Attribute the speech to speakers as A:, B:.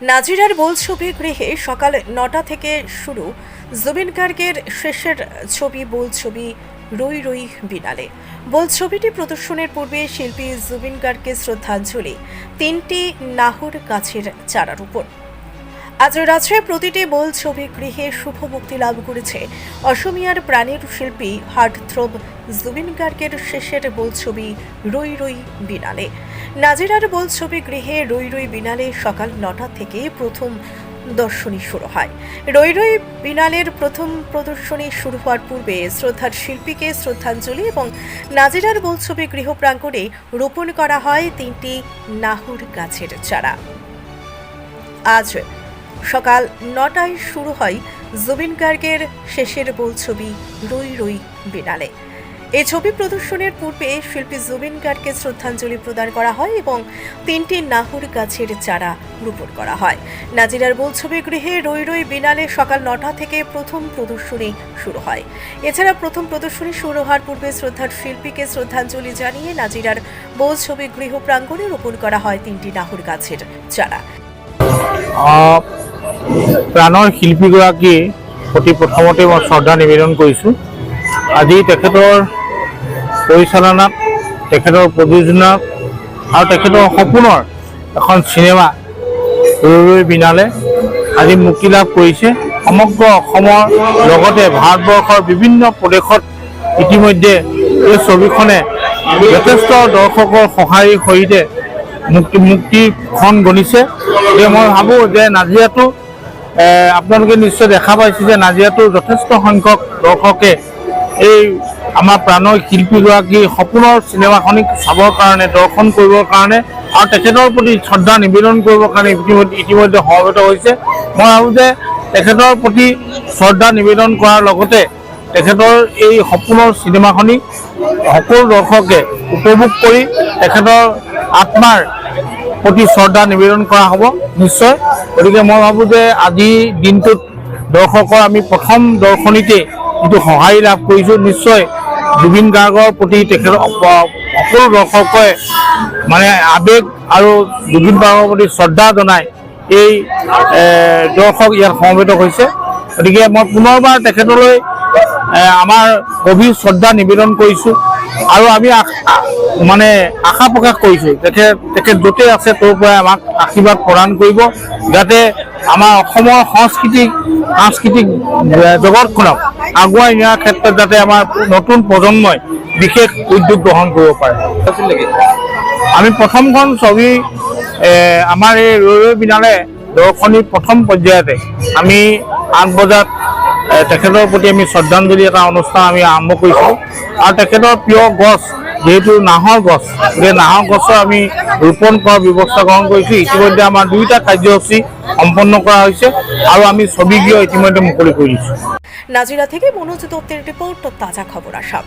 A: নাজিরার বোলছবি গৃহে সকাল নটা থেকে শুরু জুবিন গার্গের শেষের ছবি, বোলছবি রুই রই বিনালে। বোলছবিটি প্রদর্শনের পূর্বে শিল্পী জুবিন গার্গকে শ্রদ্ধাঞ্জলি। তিনটি নাহুর গাছের চারার উপর। আজ রাজ্যে প্রতিটি বোল ছবি গৃহে শুভ মুক্তি লাভ করেছে। অসমিয়ার প্রাণের শিল্পী হার্টথ্রোব জুবিন গার্গের শেষের বোল ছবি রই রই বিনালে। নাজিরার বোল ছবি গৃহে রই রই বিনালে সকাল নটা থেকে প্রথম দর্শনী শুরু হয়। রই রই বিনালের প্রথম প্রদর্শনী শুরু হওয়ার পূর্বে শ্রদ্ধার শিল্পীকে শ্রদ্ধাঞ্জলি এবং নাজিরার বোল ছবি গৃহ প্রাঙ্গণে রোপণ করা হয় তিনটি নাহুর গাছের চারা। আজ সকাল নটায় শুরু হয় জুবিন গার্গের শেষের বোল ছবি রই রই বিনালে এই ছবি প্রদর্শনের পূর্বে শিল্পী জুবিন গার্গকে শ্রদ্ধাঞ্জলি প্রদান করা হয় এবং তিনটি নাহুর গাছের চারা রোপণ করা হয়। নাজিরার বোল ছবি গৃহে রই রই বিনালে সকাল নটা থেকে প্রথম প্রদর্শনী শুরু হয়। এছাড়া প্রথম প্রদর্শনী শুরু হওয়ার পূর্বে শ্রদ্ধার শিল্পীকে শ্রদ্ধাঞ্জলি জানিয়ে নাজিরার বোল ছবি গৃহ প্রাঙ্গণে রোপণ করা হয় তিনটি নাহুর গাছের চারা।
B: প্ৰাণৰ শিল্পীগৰাকী প্ৰতি প্ৰথমতে মই শ্ৰদ্ধা নিবেদন কৰিছোঁ। আজি তেখেতৰ পৰিচালনাত তেখেতৰ প্ৰযোজনাত আৰু তেখেতৰ সপোনৰ এখন চিনেমা ৰৈ ৰৈ বিনালে আজি মুক্তি লাভ কৰিছে। সমগ্ৰ অসমৰ লগতে ভাৰতবৰ্ষৰ বিভিন্ন প্ৰদেশত ইতিমধ্যে এই ছবিখনে যথেষ্ট দৰ্শকৰ সঁহাৰিৰ সৈতে মুক্তি মুক্তিখন গণিছে। গতিকে মই ভাবোঁ যে নাজিৰাটো আপোনালোকে নিশ্চয় দেখা পাইছে যে নাজিৰাটো যথেষ্ট সংখ্যক দৰ্শকে এই আমাৰ প্ৰাণৰ শিল্পীগৰাকী সপোনৰ চিনেমাখনিক চাবৰ কাৰণে, দৰ্শন কৰিবৰ কাৰণে আৰু তেখেতৰ প্ৰতি শ্ৰদ্ধা নিবেদন কৰিবৰ কাৰণে ইতিমধ্যে ইতিমধ্যে সমবেত হৈছে। মই ভাবোঁ যে তেখেতৰ প্ৰতি শ্ৰদ্ধা নিবেদন কৰাৰ লগতে তেখেতৰ এই সপোনৰ চিনেমাখনি সকলো দৰ্শকে উপভোগ কৰি তেখেতৰ আত্মাৰ প্ৰতি শ্ৰদ্ধা নিবেদন কৰা হ'ব নিশ্চয়। গতিকে মই ভাবোঁ যে আজি দিনটোত দৰ্শকৰ আমি প্ৰথম দৰ্শনীতে যিটো সঁহাৰি লাভ কৰিছোঁ নিশ্চয় জুবিন গাৰ্গৰ প্ৰতি তেখেতৰ অপ- সকলো দৰ্শকে মানে আৱেগ আৰু জুবিন গাৰ্গৰ প্ৰতি শ্ৰদ্ধা জনাই এই দৰ্শক ইয়াত সমবেত হৈছে। গতিকে মই পুনৰবাৰ তেখেতলৈ আমাৰ গভীৰ শ্ৰদ্ধা নিবেদন কৰিছোঁ। আৰু আমি মানে আশা প্ৰকাশ কৰিছোঁ তেখেত তেখেত য'তেই আছে তোৰ পৰাই আমাক আশীৰ্বাদ প্ৰদান কৰিব, যাতে আমাৰ অসমৰ সংস্কৃতিক, সাংস্কৃতিক জগতখনক আগুৱাই নিয়াৰ ক্ষেত্ৰত যাতে আমাৰ নতুন প্ৰজন্মই বিশেষ উদ্যোগ গ্ৰহণ কৰিব পাৰে। আমি প্ৰথমখন ছবি আমাৰ এই ৰৈ ৰৈ বিনালে দৰ্শনী প্ৰথম পৰ্যায়তে আমি আঠ বজাত তেখেতৰ প্ৰতি আমি শ্ৰদ্ধাঞ্জলি এটা অনুষ্ঠান আমি আৰম্ভ কৰিছোঁ। আৰু তেখেতৰ প্ৰিয় গছ, যিহেতু নাহৰ গছ, গতিকে নাহৰ গছৰ আমি ৰোপণ কৰাৰ ব্যৱস্থা গ্ৰহণ কৰিছোঁ। ইতিমধ্যে আমাৰ দুইটা কাৰ্যসূচী সম্পন্ন কৰা হৈছে আৰু আমি ছবি ছবিগৃহ ইতিমধ্যে মুকলি কৰি দিছোঁ।
A: নাজিরা থেকে মনোজ দত্তের রিপোর্ট তাজা খবর আসা